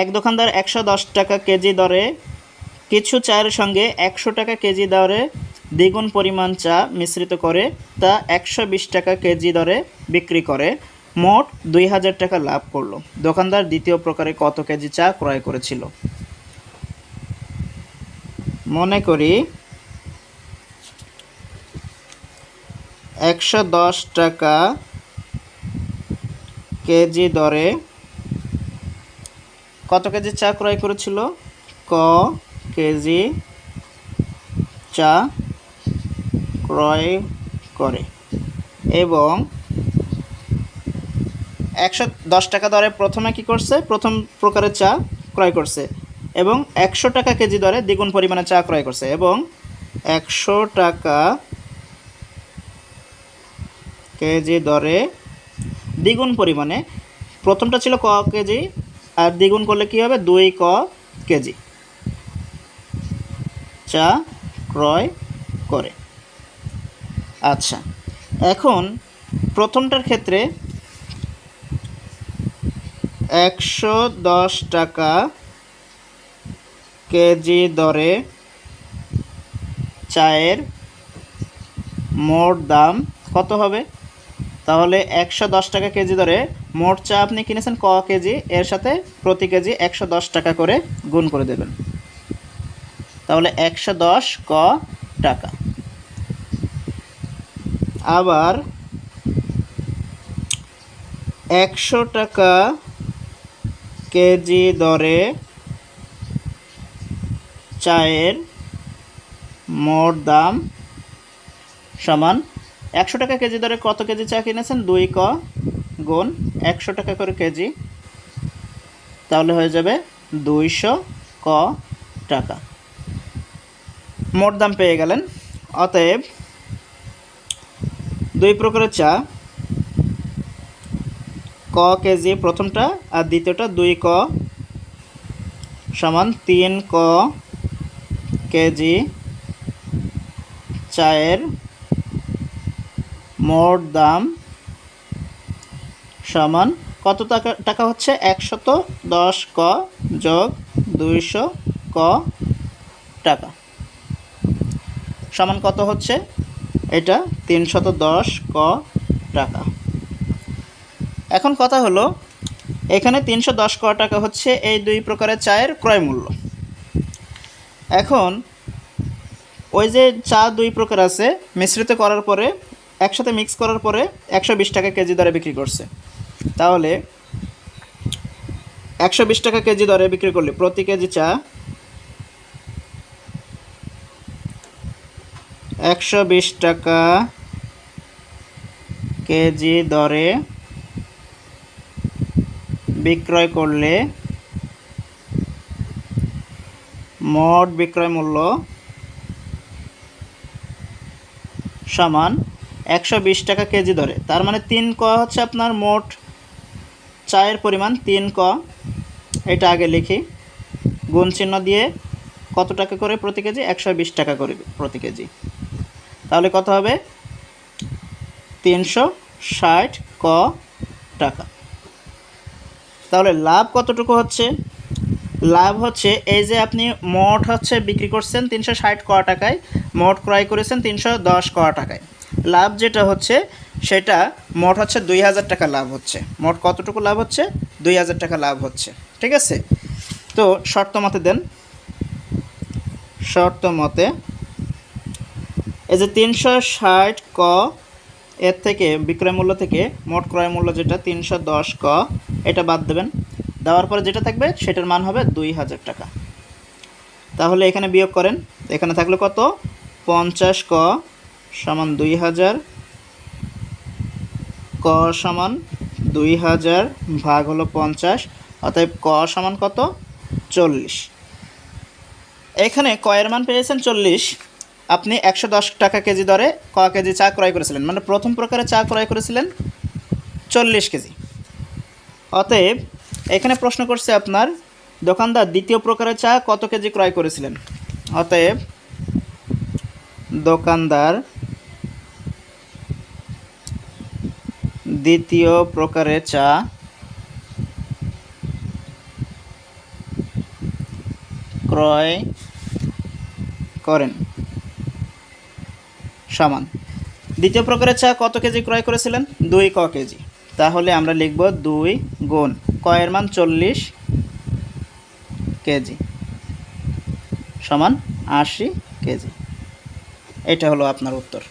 এক দোকানদার একশো দশ টাকা কেজি দরে, কিছু চায়ের সঙ্গে একশো টাকা কেজি দরে দ্বিগুণ পরিমাণ চা মিশ্রিত করে, তা একশো বিশ টাকা কেজি দরে বিক্রি করে। মোট দুই হাজার টাকা লাভ করল। দোকানদার দ্বিতীয় প্রকারে কত কেজি চা ক্রয় করেছিল? মনে করি একশো দশ টাকা কেজি দরে কত কেজি চা ক্রয় করেছিল? ক কেজি চা ক্রয় করে। এবং একশো দশ টাকা দরে প্রথমে কি করছে? প্রথম প্রকারের চা ক্রয় করছে। এবং একশো টাকা কেজি দরে দ্বিগুণ পরিমাণে চা ক্রয় করছে। এবং একশো টাকা কেজি দরে দ্বিগুণ পরিমাণে, প্রথমটা ছিল ক কেজি আর দ্বিগুণ করলে কি হবে? দুই ক কেজি। চা ক্রয় করে। আচ্ছা এখন প্রথমটার ক্ষেত্রে একশো দশ টাকা কেজি দরে চায়ের মোট দাম কত হবে? তাহলে একশো দশ টাকা কেজি দরে মোট চা আপনি কিনেছেন ক কেজি? এর সাথে প্রতি কেজি একশো দশ টাকা করে গুণ করে দেবেন। তাহলে একশো দশ ক টাকা। আবার একশো টাকা কেজি দরে চায়ের মোট দাম সমান একশো টাকা কেজি দরে কত কেজি চা কিনেছেন? দুই ক গুণ একশো টাকা করে কেজি। তাহলে হয়ে যাবে দুইশো ক টাকা। মোট দাম পেয়ে গেলেন। অতএব দুই প্রকারের চা। ক কেজি প্রথমটা আর দ্বিতীয়টা দুই ক সমান তিন ক কেজি চায়ের মোট দাম সমান কত টাকা টাকা হচ্ছে? একশত দশ ক যোগ দুইশো ক টাকা। সমান কত হচ্ছে? এটা তিনশত দশ ক টাকা। এখন কথা হলো, এখানে তিনশো দশ ক টাকা হচ্ছে এই দুই প্রকারের চায়ের ক্রয় মূল্য। এখন ওই যে চা দুই প্রকার আছে, মিশ্রিত করার পরে একসাথে মিক্স করার পরে একশো বিশ টাকা কেজি দরে বিক্রি করছে। তাহলে একশো বিশ টাকা কেজি দরে বিক্রি করলে প্রতি কেজি চা একশো বিশ টাকা কেজি দরে বিক্রয় করলে মোট বিক্রয় মূল্য সমান একশো বিশ টাকা কেজি দরে। তার মানে তিন ক হচ্ছে আপনার মোট চায়ের পরিমাণ, তিন ক। এটা আগে লিখি। গুণ চিহ্ন দিয়ে কত টাকা করে প্রতি কেজি? একশো বিশ টাকা করে প্রতি কেজি। তাহলে কত হবে? তিনশো ষাট ক টাকা। তাহলে লাভ কতটুকু হচ্ছে? লাভ হচ্ছে এই যে আপনি মোট হচ্ছে বিক্রি করছেন তিনশো ষাট ক টাকায়, মোট ক্রয় করেছেন তিনশো দশ ক টাকায়। লাভ যেটা হচ্ছে, সেটা মোট হচ্ছে দুই হাজার টাকা লাভ হচ্ছে। মোট কতটুকু লাভ হচ্ছে? দুই হাজার টাকা লাভ হচ্ছে। ঠিক আছে? তো শর্ত মতে দেন। শর্ত মতে এই যে তিনশো ষাট ক, এর থেকে বিক্রয় মূল্য থেকে মোট ক্রয় মূল্য যেটা তিনশো দশ ক, এটা বাদ দেবেন। দেওয়ার পরে যেটা থাকবে, সেটার মান হবে দুই হাজার টাকা। তাহলে এখানে বিয়োগ করেন। এখানে থাকল কত? পঞ্চাশ ক সমান দুই হাজার, ক সমান দুই হাজার ভাগ হলো পঞ্চাশ, অতএব ক সমান কত? চল্লিশ। এখানে কয়ের মান পেয়েছেন চল্লিশ। আপনি একশো দশ টাকা কেজি দরে ক কেজি চা ক্রয় করেছিলেন। মানে প্রথম প্রকারে চা ক্রয় করেছিলেন চল্লিশ কেজি। অতএব এখানে প্রশ্ন করছে আপনার, দোকানদার দ্বিতীয় প্রকারের চা কত কেজি ক্রয় করেছিলেন? অতএব দোকানদার দ্বিতীয় প্রকারের চা। ক্রয় করেন। সমান। দ্বিতীয় প্রকারের চা কত কেজি ক্রয় করেছিলেন? দুই ক কেজি। তাহলে আমরা লিখব দুই গুণ কয়ের মান চল্লিশ কেজি সমান আশি কেজি। এটা হলো আপনার উত্তর।